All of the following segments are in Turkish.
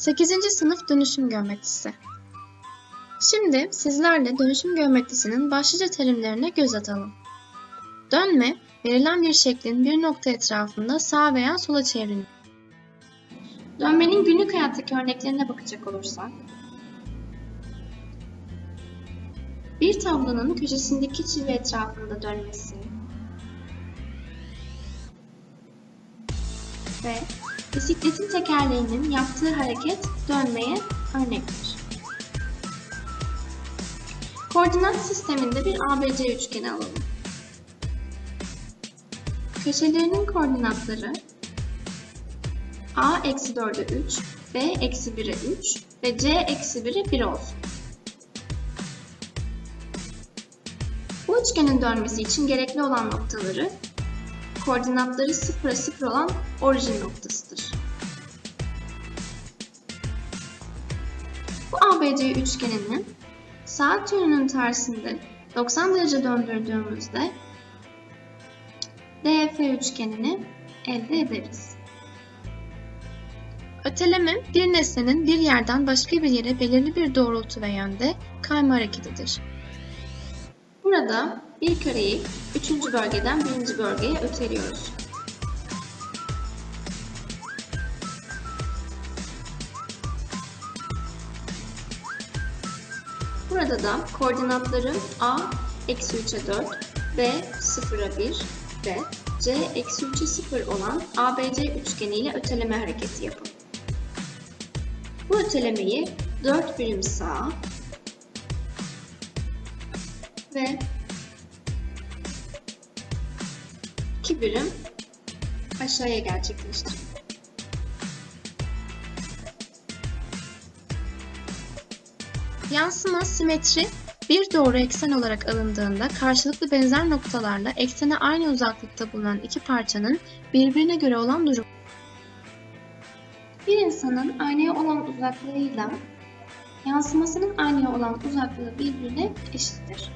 8. sınıf dönüşüm geometrisi. Şimdi sizlerle dönüşüm geometrisinin başlıca terimlerine göz atalım. Dönme, verilen bir şeklin bir nokta etrafında sağa veya sola çevrilir. Dönmenin günlük hayattaki örneklerine bakacak olursak, bir tablonun köşesindeki çizgi etrafında dönmesi ve bisikletin tekerleğinin yaptığı hareket dönmeye örnektir. Koordinat sisteminde bir ABC üçgeni alalım. Köşelerinin koordinatları a eksi 4'e 3, b eksi 1'e 3 ve c eksi 1'e 1 olsun. Bu üçgenin dönmesi için gerekli olan noktaları koordinatları 0'a 0 olan orijin noktasıdır. Bu ABC üçgeninin saat yönünün tersinde 90 derece döndürdüğümüzde DF üçgenini elde ederiz. Öteleme bir nesnenin bir yerden başka bir yere belirli bir doğrultu ve yönde kayma hareketidir. Burada bir kareyi üçüncü bölgeden birinci bölgeye öteliyoruz. Burada da koordinatları a eksi 3'e 4, b 0'a 1 ve c eksi 3'e 0 olan ABC üçgeniyle öteleme hareketi yapın. Bu ötelemeyi 4 birim sağa ve 2 birim aşağıya gerçekleştirin. Yansıma simetri bir doğru eksen olarak alındığında karşılıklı benzer noktalarla eksene aynı uzaklıkta bulunan iki parçanın birbirine göre olan durum. Bir insanın aynaya olan uzaklığıyla yansımasının aynaya olan uzaklığı birbirine eşittir.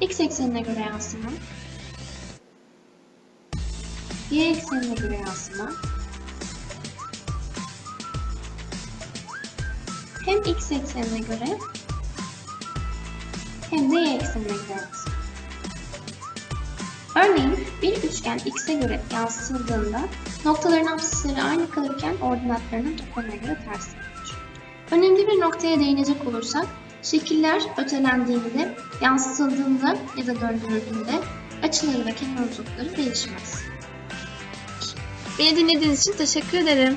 X eksenine göre yansıma, Y eksenine göre yansıma, hem x eksenine göre hem de y eksenine göre yansır. Örneğin bir üçgen x'e göre yansıtıldığında noktaların apsisleri aynı kalırken ordinatlarının toplamına göre ters yapılır. Önemli bir noktaya değinecek olursak, şekiller ötelendiğinde, yansıtıldığında ya da döndürüldüğünde açıları ve kenar uzunlukları değişmez. Beni dinlediğiniz için teşekkür ederim.